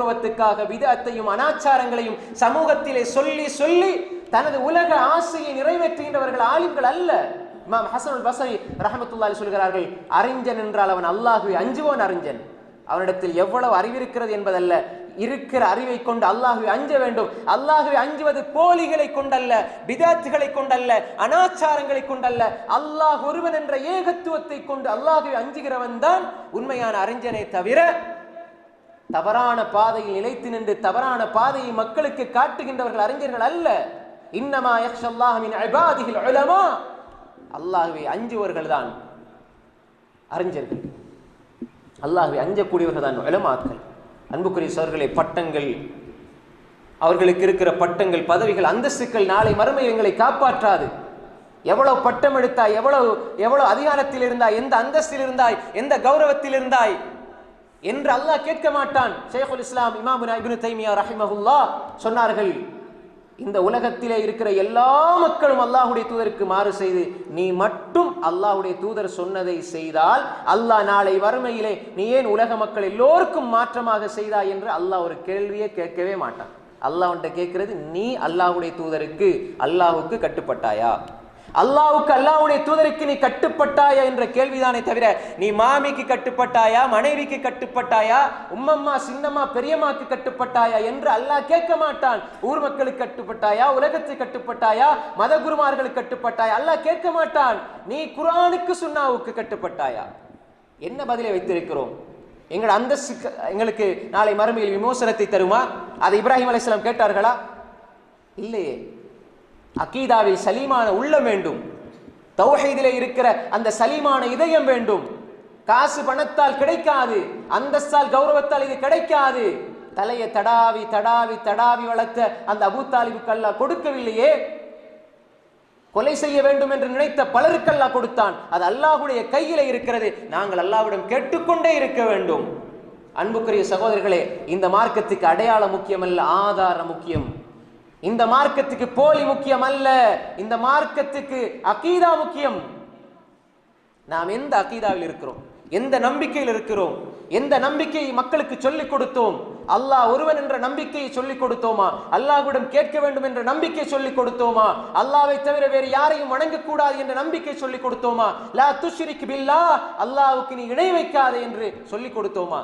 கௌரவத்துக்காக விதத்தையும் அனாச்சாரங்களையும் சமூகத்திலே சொல்லி சொல்லி தனது உலக ஆசையை நிறைவேற்றுகின்றவர்கள் ஆலிம்கள் அல்ல. இமாம் ஹசனுல் பசரி ரஹமத்துல்லாலி சொல்கிறார்கள் அறிஞன் என்றால் அவன் அல்லாஹுவை அஞ்சுவோன் அறிஞன். அவனிடத்தில் எவ்வளவு அறிவிருக்கிறது என்பதல்ல. இருக்கிற அறிவை கொண்டு அல்லாஹுவை அஞ்ச வேண்டும். அல்லாஹுவை அஞ்சுவது போலிகளை கொண்டல்ல பிதாத்துகளை கொண்டல்ல அனாச்சாரங்களை கொண்டல்ல. அல்லாஹ் ஒருவன் என்ற ஏகத்துவத்தை கொண்டு அல்லாஹுவை அஞ்சுகிறவன் தான் உண்மையான அறிஞனை தவிர தவறான பாதையில் நிலைத்து நின்று தவறான பாதையை மக்களுக்கு காட்டுகின்றவர்கள் அறிஞர்கள் அல்ல. இன்னமா யக்ஷல்லாஹ் மின் இபாதிஹில் உலமா. அல்லாஹ்வை அஞ்சுவர்கள் தான் அறிஞர்கள். அல்லாஹுவை அஞ்சக்கூடியவர்கள் தான் உலமாக்கள். அன்புக்குரிய சோர்களே பட்டங்கள் அவர்களுக்கு இருக்கிற பட்டங்கள் பதவிகள் அந்தஸ்துக்கள் நாளை மறுமை எங்களை காப்பாற்றாது. எவ்வளவு பட்டம் எடுத்தாய் எவ்வளவு எவ்வளவு அதிகாரத்தில் இருந்தாய் எந்த அந்தஸ்தில் இருந்தாய் எந்த கௌரவத்தில் இருந்தாய் என்று அல்லாஹ் கேட்க மாட்டான். ஷேகுல் இஸ்லாம் இமாமுனா இப்னு தைமியா ரஹிமஹுல்லா சொன்னார்கள் இந்த உலகத்திலே இருக்கிற எல்லா மக்களும் அல்லாஹுடைய தூதருக்கு மாறு செய்து நீ மட்டும் அல்லாஹ்வுடைய தூதர் சொன்னதை செய்தால் அல்லாஹ் நாளை வறுமையிலே நீ ஏன் உலக மக்கள் எல்லோருக்கும் மாற்றமாக செய்தா என்று அல்லாஹ் ஒரு கேள்வியே கேட்கவே மாட்டான். அல்லாஹ்கிட்ட கேட்கிறது நீ அல்லாஹுடைய தூதருக்கு அல்லாஹுக்கு கட்டுப்பட்டாயா? அல்லாவுக்கு அல்லாவுடைய தூதருக்கு நீ கட்டுப்பட்டாயா என்ற கேள்விதானே தவிர நீ மாமிக்கு கட்டுப்பட்டாயா மனைவிக்கு கட்டுப்பட்டாயா உம்மம்மா சின்னம்மா பெரியம்மாக்கு கட்டுப்பட்டாயா என்று அல்லாஹ் கேட்க மாட்டான். ஊர் மக்களுக்கு கட்டுப்பட்டாயா உலகத்துக்கு கட்டுப்பட்டாயா மத குருமார்களுக்கு கட்டுப்பட்டாயா அல்லாஹ் கேட்க மாட்டான். நீ குரானுக்கு சுன்னாவுக்கு கட்டுப்பட்டாயா? என்ன பதிலை வைத்திருக்கிறோம்? எங்கள் அந்த எங்களுக்கு நாளை மறுமையில் விமோசனத்தை தருமா? அதை இப்ராஹிம் அலிஸ்லாம் கேட்டார்களா? இல்லையே. அகீதாவில் சலீமான உள்ளம் வேண்டும். தௌஹீதிலே இருக்கிற அந்த சலீமான இதயம் வேண்டும். காசு பணத்தால் கிடைக்காது அந்தஸ்தால் கௌரவத்தால் இது கிடைக்காது. தலையை தடாவி தடாவி தடாவி வளர்த்த அந்த அபு தாலிபுக்கு அல்லாஹ் கொடுக்கவில்லையே. கொலை செய்ய வேண்டும் என்று நினைத்த பலருக்கு அல்லாஹ் கொடுத்தான். அது அல்லாஹுடைய கையில இருக்கிறது. நாங்கள் அல்லாஹ்விடம் கேட்டுக்கொண்டே இருக்க வேண்டும். அன்புக்குரிய சகோதரர்களே இந்த மார்க்கத்துக்கு அடையாளம் முக்கியமல்ல ஆதாரம் முக்கியம். இந்த மார்க்கத்துக்கு போலி முக்கியம் அல்ல. இந்த மார்க்கத்துக்கு அகீதா முக்கியம். நாம் எந்த அகீதாவில் இருக்கிறோம்? எந்த நம்பிக்கையில் இருக்கிறோம்? எந்த நம்பிக்கையை மக்களுக்கு சொல்லிக் கொடுத்தோம்? அல்லாஹ் ஒருவன் என்ற நம்பிக்கையை சொல்லிக் கொடுத்தோமா? அல்லாஹ்விடம் கேட்க வேண்டும் என்ற நம்பிக்கை சொல்லிக் கொடுத்தோமா? அல்லாவை தவிர வேறு யாரையும் வணங்கக்கூடாது என்ற நம்பிக்கை சொல்லிக் கொடுத்தோமா? லா துஷ்ரிக் பில்லா அல்லாவுக்கு நீ இணை வைக்காதே என்று சொல்லிக் கொடுத்தோமா?